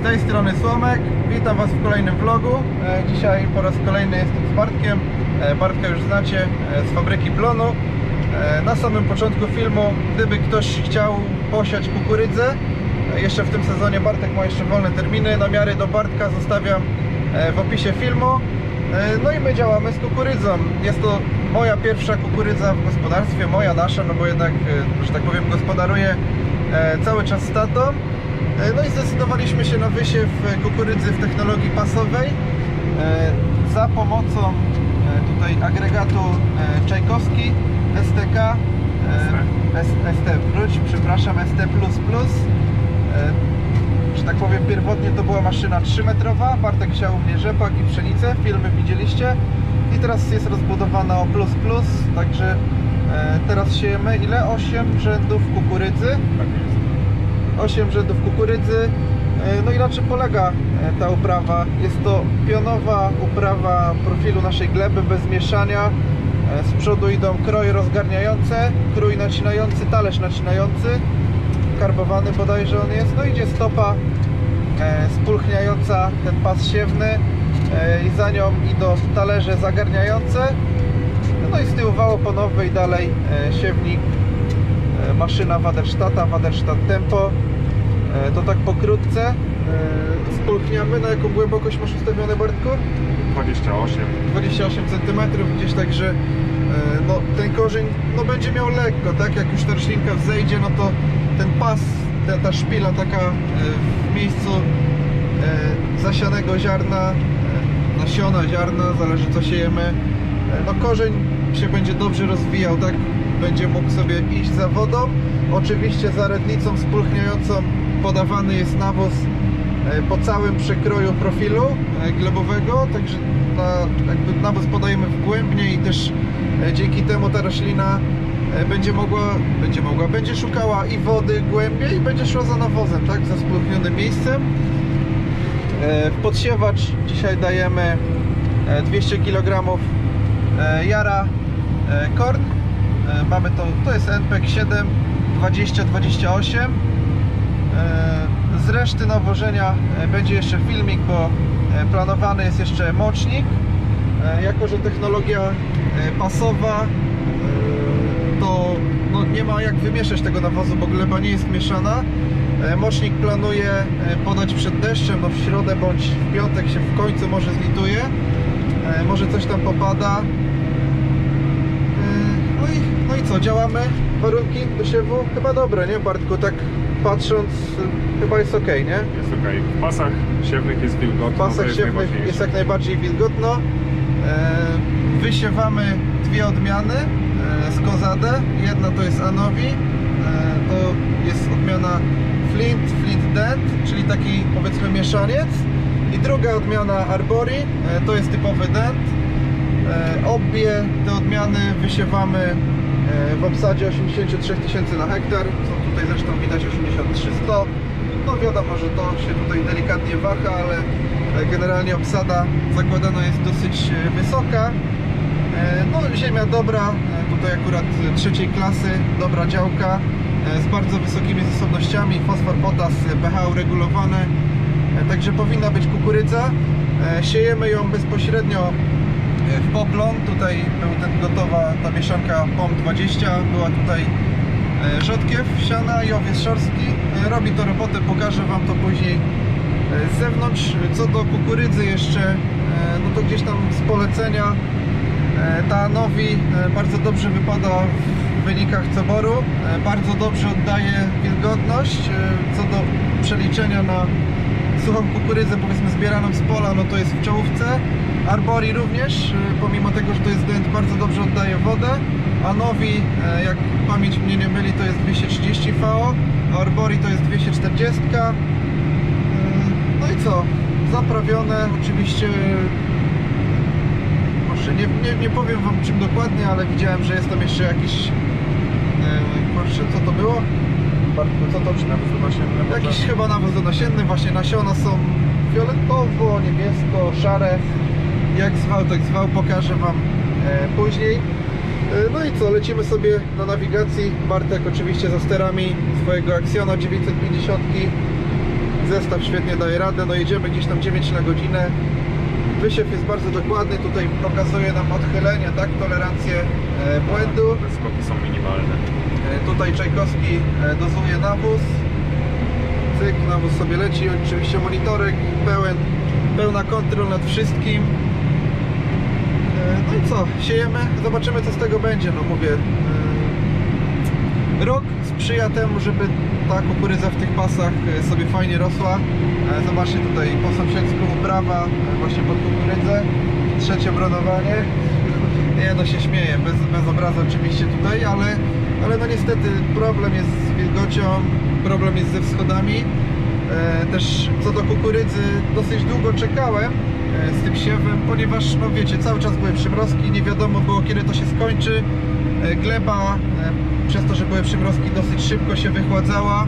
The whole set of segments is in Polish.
Z tej strony Słomek, witam Was w kolejnym vlogu. E, dzisiaj po raz kolejny jestem z Bartkiem. E, Bartka już znacie e, z fabryki Plonu. Na samym początku filmu, gdyby ktoś chciał posiać kukurydzę, jeszcze w tym sezonie Bartek ma jeszcze wolne terminy, namiary do Bartka zostawiam w opisie filmu. No i my działamy z kukurydzą. Jest to moja pierwsza kukurydza w gospodarstwie, moja, nasza, no bo jednak, że tak powiem, gospodaruję cały czas z tatą. E, No i zdecydowaliśmy się na wysiew kukurydzy w technologii pasowej e, za pomocą e, tutaj agregatu Czajkowski STK ST wróć, przepraszam, ST++. E, Że tak powiem, pierwotnie to była maszyna 3-metrowa. Bartek chciał mnie rzepak i pszenicę, filmy widzieliście. I teraz jest rozbudowana o plus plus, także teraz siejemy ile? 8 rzędów kukurydzy. Tak jest. 8 rzędów kukurydzy. E, No i na czym polega e, ta uprawa? Jest to pionowa uprawa profilu naszej gleby bez mieszania. E, Z przodu idą kroje rozgarniające, krój nacinający, talerz nacinający, karbowany bodajże on jest. No idzie stopa spulchniająca ten pas siewny i za nią idą talerze zagarniające. No i z tyłu wało ponowy i dalej siewnik maszyna Waderstata, Waderstadt Tempo. E, To tak pokrótce. E, Spulchniamy. Na jaką głębokość masz ustawione Bartku? 28. 28 cm gdzieś także e, no, ten korzeń no, będzie miał lekko, tak? Jak już ta roślinka wzejdzie, no to ten pas, ta, ta szpila taka w miejscu zasianego ziarna, nasiona, ziarna, zależy co siejemy, no korzeń się będzie dobrze rozwijał, tak? Będzie mógł sobie iść za wodą. Oczywiście za rednicą spulchniającą podawany jest nawóz e, po całym przekroju profilu e, glebowego, także na, jakby nawóz podajemy wgłębnie i też e, dzięki temu ta roślina będzie mogła, będzie mogła, będzie szukała i wody głębiej i będzie szła za nawozem, tak, za spulchnionym miejscem. W podsiewacz dzisiaj dajemy e, 200 kg jara korn. Mamy to, to jest NPEK 7 2028. E, Z reszty nawożenia e, będzie jeszcze filmik, bo e, planowany jest jeszcze mocznik. Jako, że technologia pasowa, to no, nie ma jak wymieszać tego nawozu, bo gleba nie jest mieszana. Mocznik planuje podać przed deszczem, no w środę bądź w piątek się w końcu może zlituje. Może coś tam popada. No i, no i co, działamy? Warunki do siewu chyba dobre, nie Bartku? Tak patrząc, chyba jest ok, nie? Jest ok. W pasach siewnych jest wilgotno. W pasach jest siewnych jest jak najbardziej wilgotno. E, Wysiewamy dwie odmiany e, z Kozade. Jedna to jest Anovi, e, to jest odmiana Flint, Flint Dent, czyli taki powiedzmy mieszaniec. I druga odmiana Arbori, to jest typowy dent. Obie te odmiany wysiewamy w obsadzie 83 tysięcy na hektar. Co tutaj zresztą widać 83100. No wiadomo, że to się tutaj delikatnie waha, ale e, generalnie obsada zakładana jest dosyć e, wysoka. E, No ziemia dobra, e, tutaj akurat e, trzeciej klasy, dobra działka e, z bardzo wysokimi zasobnościami, fosfor, potas, e, pH uregulowane. E, Także powinna być kukurydza. E, Siejemy ją bezpośrednio e, w poplon. Tutaj był ten gotowa ta mieszanka POM 20. Była tutaj e, rzodkiew siana i owiec szorstki. E, Robi to robotę, pokażę Wam to później e, z zewnątrz. Co do kukurydzy jeszcze, no to gdzieś tam z polecenia ta Nowi bardzo dobrze wypada w wynikach coboru. Bardzo dobrze oddaje wilgotność. Co do przeliczenia na suchą kukurydzę, powiedzmy zbieraną z pola, no to jest w czołówce. Arbori również, e, pomimo tego, że to jest dent, bardzo dobrze oddaje wodę. A Nowi, e, jak pamięć mnie nie myli, to jest 230 VO, a Arbori to jest 240. E, No i co? Zaprawione, oczywiście Proszę, nie, nie, nie powiem wam czym dokładnie, ale widziałem, że jest tam jeszcze jakiś. Kurczę, co to było? Bartku, co to to nasienne może- Jakiś chyba nawóz donasienny, właśnie nasiona są fioletowo, niebiesko, szare. Jak zwał, tak zwał, pokażę wam e, później. E, no i co, lecimy sobie na nawigacji. Bartek oczywiście za sterami swojego Axiona 950. Zestaw świetnie daje radę, no jedziemy gdzieś tam 9 na godzinę. Wysiew jest bardzo dokładny, tutaj pokazuje nam odchylenie, tak, tolerancję e, błędu. Skoki są minimalne. Tutaj Czajkowski e, dozuje nawóz. Cyk, nawóz sobie leci. Oczywiście monitorek pełen, pełna kontrol nad wszystkim. E, No i co? Siejemy, zobaczymy co z tego będzie. No mówię, e, rok sprzyja temu, żeby ta kukurydza w tych pasach sobie fajnie rosła. Zobaczcie tutaj po sąsiedzku uprawa właśnie pod kukurydzę. Trzecie bronowanie. Nie no się śmieję, bez, bez obrazu oczywiście tutaj, ale, ale no niestety problem jest z wilgocią, problem jest ze wschodami. E, też co do kukurydzy dosyć długo czekałem e, z tym siewem, ponieważ no wiecie, cały czas były przymrozki, nie wiadomo było kiedy to się skończy. E, gleba przez to, że były przymrozki dosyć szybko się wychładzała,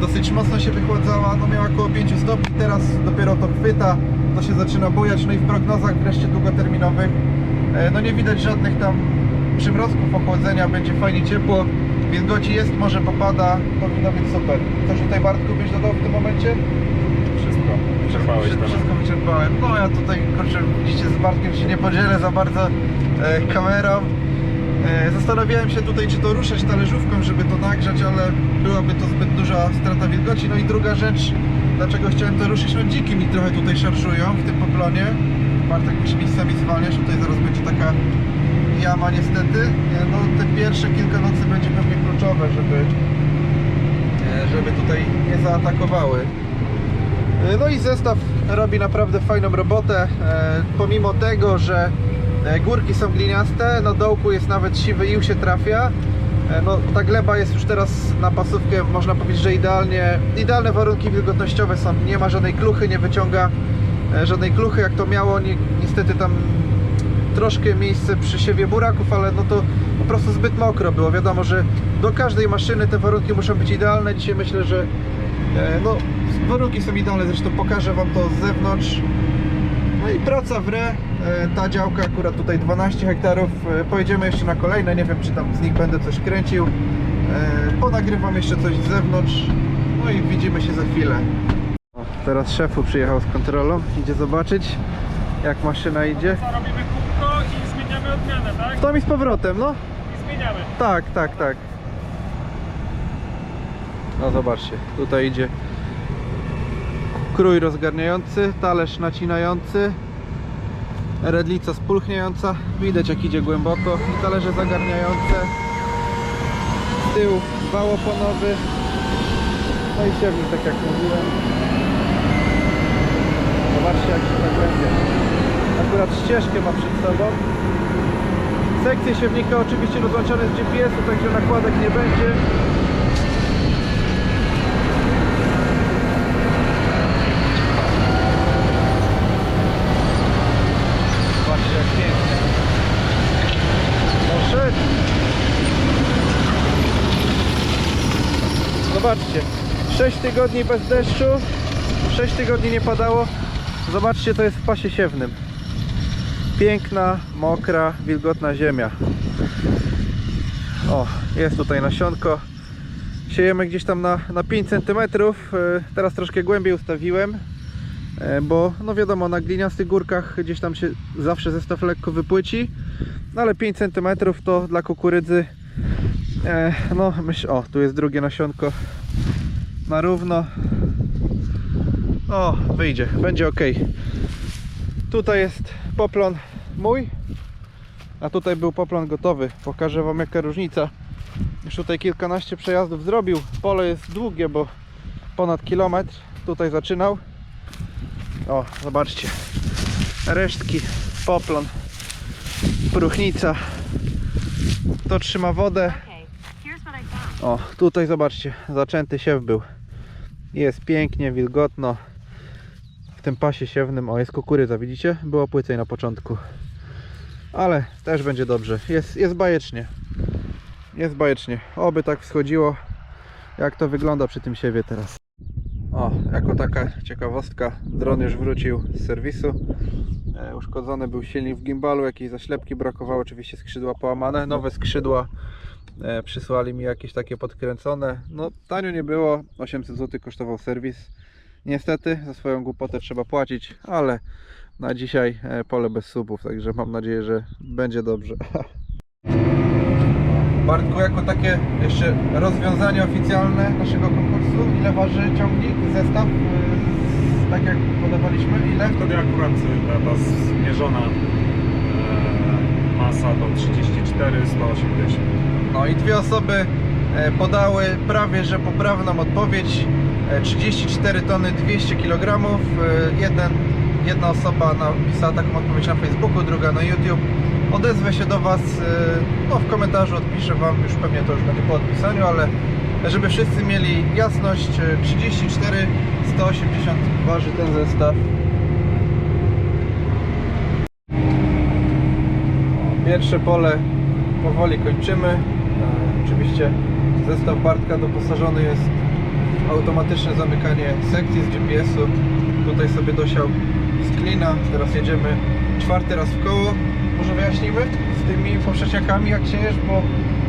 dosyć mocno się wychładzała, no miała około 5 stopni, teraz dopiero to chwyta, to się zaczyna bujać, no i w prognozach wreszcie długoterminowych No nie widać żadnych tam przymrozków, ochłodzenia, będzie fajnie ciepło. Wilgoci jest, może popada, powinno być super. Coś tutaj Bartku byś dodał w tym momencie? Wszystko. Wyczerpałeś Wszystko, wszystko wyczerpałem. No ja tutaj, kurczę, widzicie, z Bartkiem się nie podzielę za bardzo e, kamerą. E, zastanawiałem się tutaj, czy to ruszać talerzówką, żeby to nagrzać, ale byłaby to zbyt duża strata wilgoci. No i druga rzecz, dlaczego chciałem to ruszyć, no dziki mi trochę tutaj szarżują w tym poplonie. Bartek musi miejscami zwalniać, tutaj zaraz będzie taka jama niestety. No te pierwsze kilka nocy będzie pewnie kluczowe, żeby, żeby tutaj nie zaatakowały. E, No i zestaw robi naprawdę fajną robotę. e, Pomimo tego, że e, górki są gliniaste, no dołku jest nawet siwy ił się trafia. No ta gleba jest już teraz na pasówkę, można powiedzieć, że idealnie, idealne warunki wilgotnościowe są. Nie ma żadnej kluchy, nie wyciąga żadnej kluchy jak to miało. Ni- Niestety tam troszkę miejsce przy siewie buraków, ale no to po prostu zbyt mokro było. Wiadomo, że do każdej maszyny te warunki muszą być idealne. Dzisiaj myślę, że e, no, warunki są idealne, zresztą pokażę Wam to z zewnątrz. No i praca w re, e, ta działka akurat tutaj 12 hektarów, E, pojedziemy jeszcze na kolejne, nie wiem czy tam z nich będę coś kręcił. Ponagrywam jeszcze coś z zewnątrz, no i widzimy się za chwilę. O, teraz szefu przyjechał z kontrolą, idzie zobaczyć jak maszyna idzie. I odmianę, tak? To mi z powrotem, no. I zmieniamy. Tak, tak, tak. No zobaczcie, tutaj idzie krój rozgarniający, talerz nacinający, redlica spulchniająca, widać jak idzie głęboko i talerze zagarniające, z tyłu wał oponowy, no i siewnik tak jak mówiłem. Zobaczcie jak się tak będzie. Akurat ścieżkę ma przed sobą. Sekcje siewnika oczywiście rozłączone z GPS-u, także nakładek nie będzie. Zobaczcie. Zobaczcie. 6 tygodni bez deszczu. 6 tygodni nie padało. Zobaczcie, to jest w pasie siewnym. Piękna, mokra, wilgotna ziemia. O, jest tutaj nasionko. Siejemy gdzieś tam na, na 5 cm. Teraz troszkę głębiej ustawiłem, e, bo no wiadomo, na gliniastych górkach gdzieś tam się zawsze zestaw lekko wypłyci. No ale 5 cm to dla kukurydzy. e, No, myśl, o, tu jest drugie nasionko na równo. O, wyjdzie, będzie ok. Tutaj jest poplon mój, a tutaj był poplon gotowy. Pokażę Wam jaka różnica. Już tutaj kilkanaście przejazdów zrobił. Pole jest długie, bo ponad kilometr. Tutaj zaczynał. O, zobaczcie. Resztki, poplon, próchnica. To trzyma wodę. O, tutaj zobaczcie, zaczęty siew był. Jest pięknie, wilgotno. W tym pasie siewnym, o jest kukurydza, widzicie? Było płycej na początku. Ale też będzie dobrze. Jest, jest bajecznie. Jest bajecznie. Oby tak wschodziło, jak to wygląda przy tym siewie teraz. O, jako taka ciekawostka, dron już wrócił z serwisu. E, uszkodzony był silnik w gimbalu, jakiejś zaślepki brakowało, oczywiście skrzydła połamane. Nowe skrzydła e, przysłali mi jakieś takie podkręcone. No tanio nie było, 800 zł kosztował serwis. Niestety za swoją głupotę trzeba płacić, ale na dzisiaj e, pole bez słupów, także mam nadzieję, że będzie dobrze. Bartku, jako takie jeszcze rozwiązanie oficjalne naszego konkursu, ile waży ciągnik, zestaw, y, tak jak podawaliśmy, ile? Wtedy akurat y, ta, zmierzona e, masa to 34, 180. No i dwie osoby e, podały prawie że poprawną odpowiedź. E, 34 tony 200 kg. E, Jeden, jedna osoba napisała taką odpowiedź na Facebooku, druga na YouTube. Odezwę się do Was, e, no w komentarzu odpiszę Wam, już pewnie to już będzie po odpisaniu, ale żeby wszyscy mieli jasność, e, 34 180 waży ten zestaw. Pierwsze pole powoli kończymy. E, oczywiście zestaw Bartka doposażony jest automatyczne zamykanie sekcji z GPS-u. Tutaj sobie dosiał z klina. Teraz jedziemy czwarty raz w koło. Może wyjaśnimy z tymi poprzeczniakami jak siejesz, bo,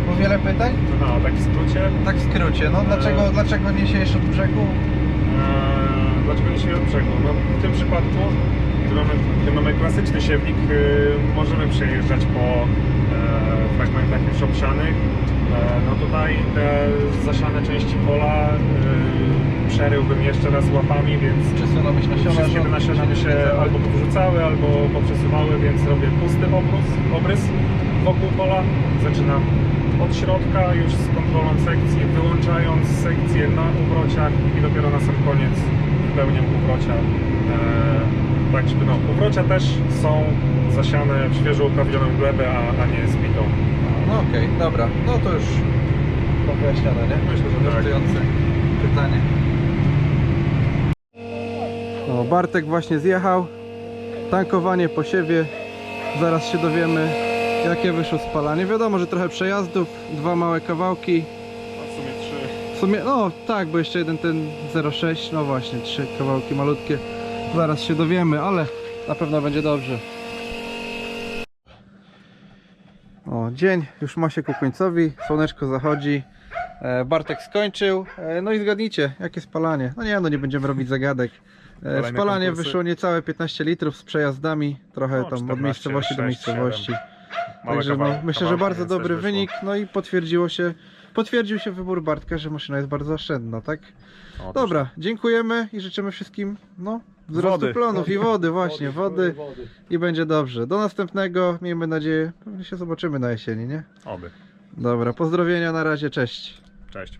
bo wiele pytań. No, tak w skrócie. Tak w skrócie, no dlaczego, Eee. dlaczego nie siejesz od brzegu? E, dlaczego nie się od brzegu? No, w tym przypadku, gdy mamy, gdy mamy klasyczny siewnik, y, możemy przejeżdżać po e, fragmentach już obsianych. E, no tutaj te zasiane części pola y, przeryłbym jeszcze raz łapami, więc Przesunąłbyś nasiona? Wszystkie te rząd- nasiona by się albo powrzucały, albo poprzesuwały, więc robię pusty obrys, obrys wokół pola. Zaczynam od środka już z kontrolą sekcji, wyłączając sekcję na uwrociach i dopiero na sam koniec wypełniam uwrocia. Eee, tak, żeby no, uwrocia też są zasiane w świeżo uprawioną glebę, a, a nie zbitą. No okej, dobra. No to już wyjaśnione, nie? Myślę, że tak. Nurtujące pytanie. O, Bartek właśnie zjechał. Tankowanie po siewie. Zaraz się dowiemy, jakie wyszło spalanie. Wiadomo, że trochę przejazdów, dwa małe kawałki. A w sumie trzy. W sumie, no tak, bo jeszcze jeden ten 0,6, no właśnie, trzy kawałki malutkie. Zaraz się dowiemy, ale na pewno będzie dobrze. Dzień już ma się ku końcowi, słoneczko zachodzi. E, Bartek skończył. E, no i zgadnijcie, jakie spalanie. No nie, no nie będziemy robić zagadek. E, Kolejne spalanie konkursy. wyszło niecałe 15 litrów z przejazdami, trochę No, tam od 14, miejscowości do 6, miejscowości. Małe Także no, myślę, że bardzo dobry wyszło. wynik. No i potwierdziło się, potwierdził się wybór Bartka, że maszyna jest bardzo oszczędna, tak? O, Dobra, dziękujemy i życzymy wszystkim no, wzrostu Wody. plonów i wody, właśnie, wody i będzie dobrze. Do następnego, miejmy nadzieję, pewnie się zobaczymy na jesieni, nie? Oby. Dobra, pozdrowienia, na razie, cześć. Cześć.